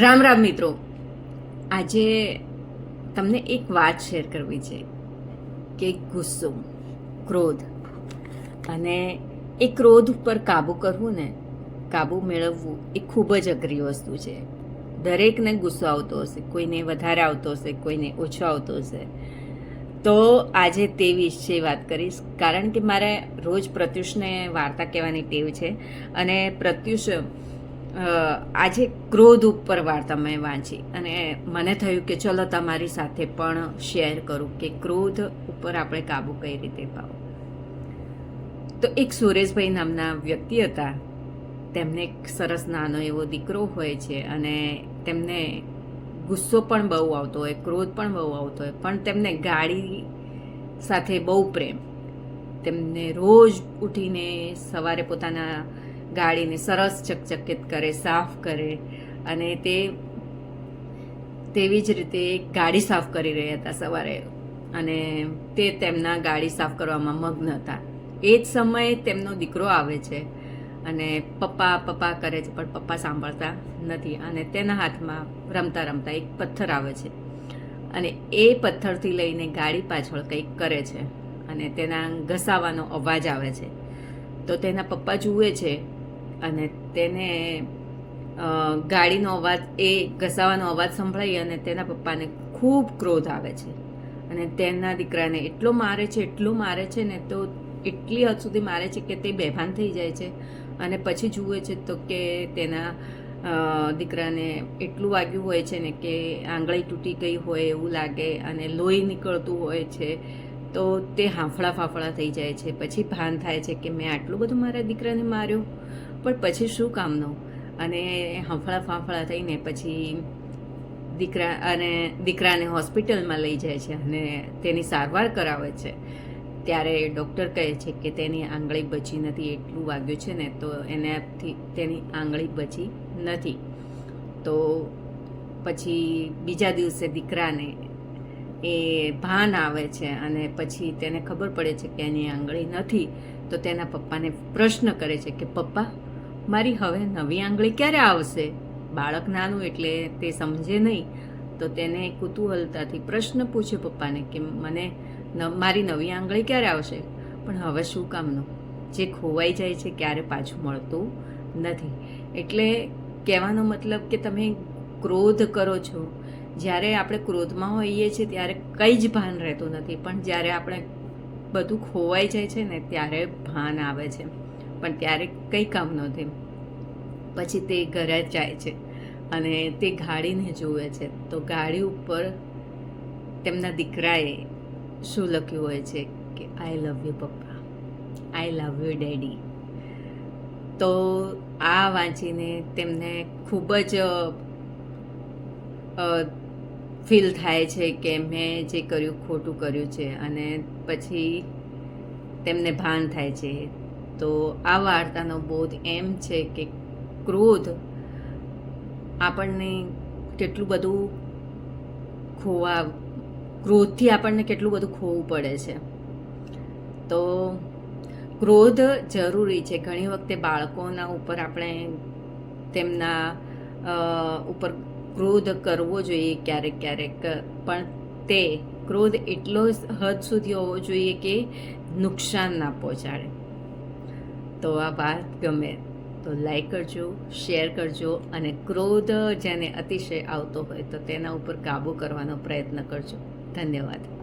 રામ રામ મિત્રો. આજે તમને એક વાત શેર કરવી છે કે ગુસ્સો, ક્રોધ અને એ ક્રોધ ઉપર કાબુ કરવું ને, કાબુ મેળવવું એ ખૂબ જ અઘરી વસ્તુ છે. દરેકને ગુસ્સો આવતો હશે, કોઈને વધારે આવતો હશે, કોઈને ઓછો આવતો હશે. તો આજે તે વિશે વાત કરીશ, કારણ કે મારે રોજ પ્રત્યુષને વાર્તા કહેવાની ટેવ છે અને પ્રત્યુષ આજે ક્રોધ ઉપર વાર્તા મેં વાંચી અને મને થયું કે ચલો તમારી સાથે પણ શેર કરું કે ક્રોધ ઉપર આપણે કાબુ કઈ રીતે પાવો તો એક સુરેશભાઈ નામના વ્યક્તિ હતા. તેમને એક સરસ નાનો એવો દીકરો હોય છે અને તેમને ગુસ્સો પણ બહુ આવતો હોય, ક્રોધ પણ બહુ આવતો હોય, પણ તેમને ગાડી સાથે બહુ પ્રેમ. તેમને રોજ ઉઠીને સવારે પોતાના ગાડીને સરસ ચકચકિત કરે, સાફ કરે અને તે તેવી જ રીતે ગાડી સાફ કરી રહ્યા હતા સવારે. અને તે તેમના ગાડી સાફ કરવામાં મગ્ન હતા. એ જ સમયે તેમનો દીકરો આવે છે અને પપ્પા પપ્પા કરે છે, પણ પપ્પા સાંભળતા નથી અને તેના હાથમાં રમતા રમતા એક પથ્થર આવે છે. અને એ પથ્થરથી લઈને ગાડી પાછળ કંઈક કરે છે અને તેના ઘસાવાનો અવાજ આવે છે. તો તેના પપ્પા જુએ છે અને તેને ગાડીનો અવાજ, એ ઘસાવાનો અવાજ સંભળાઈ અને તેના પપ્પાને ખૂબ ક્રોધ આવે છે. અને તેના દીકરાને એટલો મારે છે, એટલો મારે છે ને તો એટલી હદ સુધી મારે છે કે તે બેભાન થઈ જાય છે. અને પછી જુએ છે તો કે તેના દીકરાને એટલું વાગ્યું હોય છે ને કે આંગળી તૂટી ગઈ હોય એવું લાગે અને લોહી નીકળતું હોય છે. તો તે હાંફળા ફાફળા થઈ જાય છે, પછી ભાન થાય છે કે મેં આટલું બધું મારા દીકરાને માર્યો, પણ પછી શું કામનું? અને હાંફળા ફાંફળા થઈને પછી દીકરા અને દીકરાને હોસ્પિટલમાં લઈ જાય છે અને તેની સારવાર કરાવે છે. ત્યારે ડૉક્ટર કહે છે કે તેની આંગળી બચી નથી, એટલું વાગ્યું છે ને, તો એનાથી તેની આંગળી બચી નથી. તો પછી બીજા દિવસે દીકરાને એ ભાન આવે છે અને પછી તેને ખબર પડે છે કે એની આંગળી નથી, તો તેના પપ્પાને પ્રશ્ન કરે છે કે, પપ્પા, મારી હવે નવી આંગળી ક્યારે આવશે? બાળક નાનું એટલે તે સમજે નહીં. તો તેને કુતૂહલતાથી પ્રશ્ન પૂછ્યો પપ્પાને કે, મને મારી નવી આંગળી ક્યારે આવશે? પણ હવે શું કામનું? જે ખોવાઈ જાય છે ક્યારે પાછું મળતું નથી. એટલે કહેવાનો મતલબ કે તમે ક્રોધ કરો છો જ્યારે આપણે ક્રોધમાં હોઈએ છીએ ત્યારે કંઈ જ ભાન રહેતું નથી. પણ જ્યારે આપણે બધું ખોવાઈ જાય છે ને ત્યારે ભાન આવે છે. પણ ત્યારે કંઈ કામ નથી. પછી તે ઘરે જાય છે અને તે ગાડીને જુએ છે. તો ગાડી ઉપર તેમના દીકરાએ શું લખ્યું હોય છે કે આઈ લવ યુ પપ્પા. આઈ લવ યુ ડેડી તો આ વાંચીને તેમને ખૂબ જ ફીલ થાય છે કે મેં જે કર્યું, ખોટું કર્યું છે અને પછી તેમને ભાન થાય છે. તો આ વાર્તાનો બોધ એમ છે કે ક્રોધ આપણને કેટલું બધું ખોવા, ક્રોધથી આપણને કેટલું બધું ખોવું પડે છે. તો ક્રોધ જરૂરી છે. ઘણી વખતે બાળકોના ઉપર આપણે તેમના ઉપર ક્રોધ કરવો જોઈએ ક્યારેક ક્યારેક. પણ તે ક્રોધ એટલો હદ સુધી હોવો જોઈએ કે નુકસાન ના પહોંચાડે. તો આ વાત ગમે તો લાઈક કરજો શેર કરજો અને ક્રોધ જેને અતિશય આવતો હોય તો તેના ઉપર કાબૂ કરવાનો પ્રયત્ન કરજો. ધન્યવાદ.